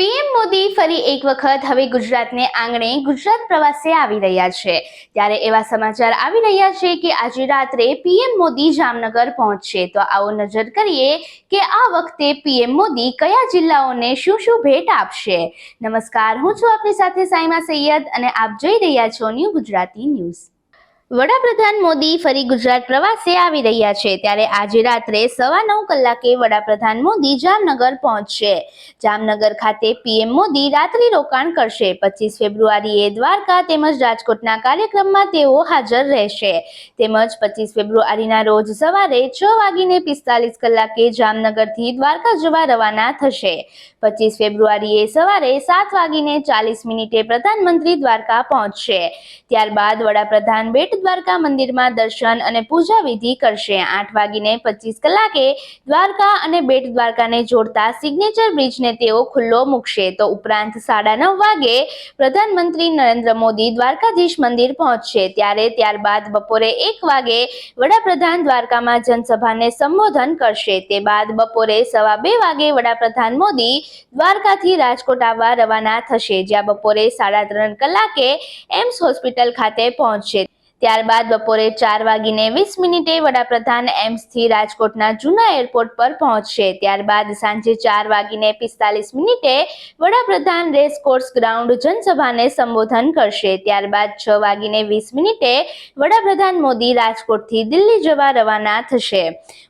PM Modi ફરી એક વખત હવે ગુજરાતને આંગણે ગુજરાત પ્રવાસે આવી રહ્યા છે. ત્યારે એવા સમાચાર આવી રહ્યા છે કે આજે રાત્રે પીએમ મોદી જામનગર પહોંચશે. તો આવો નજર કરીએ કે આ વખતે પીએમ મોદી કયા જિલ્લાઓને શું શું ભેટ આપશે. નમસ્કાર, હું છું આપની સાથે સાઈમા સૈયદ અને આપ જોઈ રહ્યા છો ન્યૂ ગુજરાતી ન્યૂઝ. વડાપ્રધાન મોદી ફરી ગુજરાત પ્રવાસે આવી રહ્યા છે. ત્યારે આજે રાત્રે સવા નવ કલાકે વડાપ્રધાન મોદી જામનગર પહોંચશે. જામનગર ખાતે પીએમ મોદી રાત્રિ રોકાણ કરશે. પચીસ ફેબ્રુઆરીએ દ્વારકા તેમજ રાજકોટના કાર્યક્રમમાં તેઓ હાજર રહેશે. તેમજ પચીસ ફેબ્રુઆરીના રોજ સવારે છ વાગીને પિસ્તાલીસ કલાકે જામનગરથી દ્વારકા જવા રવાના થશે. પચીસ ફેબ્રુઆરીએ સવારે સાત વાગીને ચાલીસ મિનિટે પ્રધાનમંત્રી દ્વારકા પહોંચશે. ત્યારબાદ વડાપ્રધાન બેટ દ્વારકા મંદિરમાં દર્શન અને પૂજા વિધિ કરશે. આઠ વાગીને પચીસ કલાકે દ્વારકા અને બેટ દ્વારકાને જોડતા સિગ્નેચર બ્રિજને તેઓ ખુલ્લો મૂકશે. તો ઉપરાંત સાડા નવ વાગે પ્રધાનમંત્રી નરેન્દ્ર મોદી દ્વારકાધીશ મંદિર પહોંચશે. ત્યારે ત્યારબાદ બપોરે એક વાગે વડાપ્રધાન દ્વારકામાં જનસભાને સંબોધન કરશે. તે બાદ બપોરે સવા બે વાગે વડાપ્રધાન મોદી દ્વારકાથી રાજકોટ આવવા રવાના થશે. જ્યાં બપોરે સાડા ત્રણ કલાકે એમ્સ હોસ્પિટલ ખાતે પહોંચશે. ત્યારબાદ બપોરે ચાર વાગીને વીસ મિનિટે વડાપ્રધાન એમ્સથી રાજકોટના જૂના એરપોર્ટ પર પહોંચશે. ત્યારબાદ સાંજે ચાર વાગીને પિસ્તાલીસ મિનિટે વડાપ્રધાન રેસકોર્સ ગ્રાઉન્ડ જનસભાને સંબોધન કરશે. ત્યારબાદ છ વાગીને વીસ મિનિટે વડાપ્રધાન મોદી રાજકોટથી દિલ્હી જવા રવાના થશે.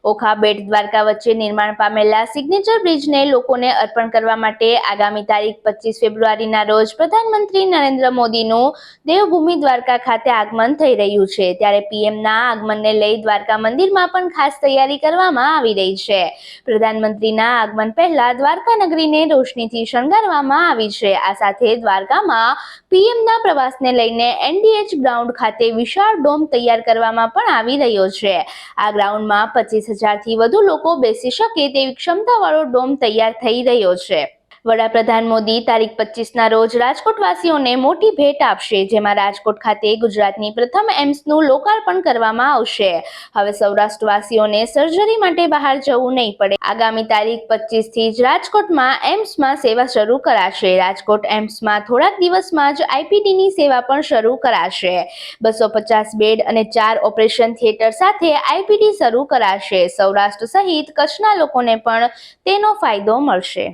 ઓખા બેટ દ્વારકા વચ્ચે નિર્માણ પામેલા સિગ્નેચર બ્રિજને લોકોને અર્પણ કરવા માટે આગામી તારીખ પચીસ ફેબ્રુઆરીના રોજ પ્રધાનમંત્રી નરેન્દ્ર મોદીનું દેવભૂમિ દ્વારકા ખાતે આગમન થઈ રહ્યું છે, ત્યારે પીએમના આગમનને લઈ દ્વારકા મંદિરમાં પણ ખાસ તૈયારી કરવામાં આવી રહી છે. પ્રધાનમંત્રીના આગમન પહેલા દ્વારકા નગરીને રોશનીથી શણગારવામાં આવી છે. આ સાથે દ્વારકામાં પીએમના પ્રવાસને લઈને એનડીએચ ગ્રાઉન્ડ ખાતે વિશાળ ડોમ તૈયાર કરવામાં પણ આવી રહ્યો છે. આ ગ્રાઉન્ડમાં પચીસ હજારથી વધુ લોકો બેસી શકે તેવી ક્ષમતાવાળો ડોમ તૈયાર થઈ રહ્યો છે. વડાપ્રધાન મોદી તારીખ પચીસના રોજ રાજકોટવાસીઓને મોટી ભેટ આપશે, જેમાં રાજકોટ ખાતે ગુજરાતની પ્રથમ એમ્સનું લોકાર્પણ કરવામાં આવશે. હવે સૌરાષ્ટ્રવાસીઓને સર્જરી માટે બહાર જવું નહીં પડે. આગામી તારીખ પચીસથી જ રાજકોટમાં એમ્સમાં સેવા શરૂ કરાશે. રાજકોટ એમ્સમાં થોડાક દિવસમાં જ આઈપીડીની સેવા પણ શરૂ કરાશે. બસો પચાસ બેડ અને ચાર ઓપરેશન થિયેટર સાથે આઈપીડી શરૂ કરાશે. સૌરાષ્ટ્ર સહિત કચ્છના લોકોને પણ તેનો ફાયદો મળશે.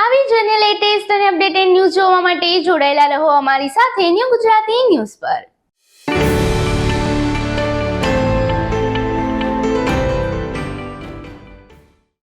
આવી જ અન્ય લેટેસ્ટ અને અપડેટેડ ન્યૂઝ જોવા માટે જોડાયેલા રહો અમારી સાથે ન્યૂ ગુજરાતી ન્યૂઝ પર.